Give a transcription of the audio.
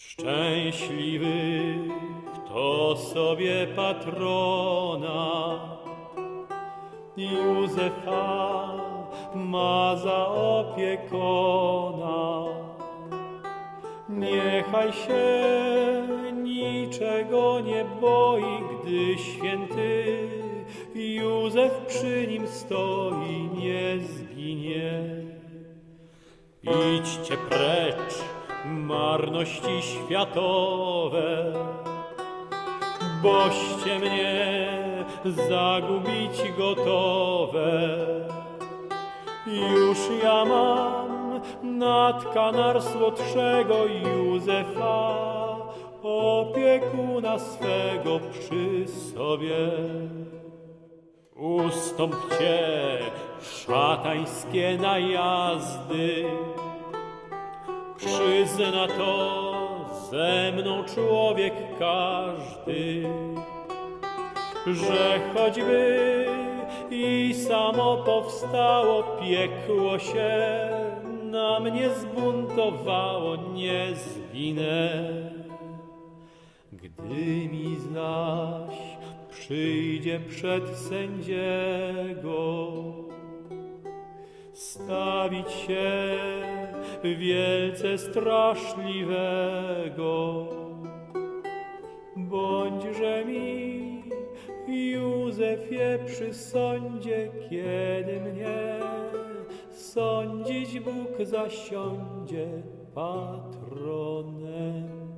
Szczęśliwy, kto sobie patrona Józefa ma za opiekona. Niechaj się niczego nie boi, gdy święty Józef przy nim stoi, nie zginie. Idźcie precz, marności światowe, boście mnie zagubić gotowe. Już ja mam nad kanar słodszego Józefa, opiekuna swego przy sobie. Ustąpcie szatańskie najazdy, przyzna to ze mną człowiek każdy, że choćby i samo powstało piekło się, na mnie zbuntowało, nie zginę. Gdy mi zaś przyjdzie przed sędziego, stawić się wielce straszliwego, bądźże mi Józefie przy sądzie, kiedy mnie sądzić Bóg zasiądzie patronem.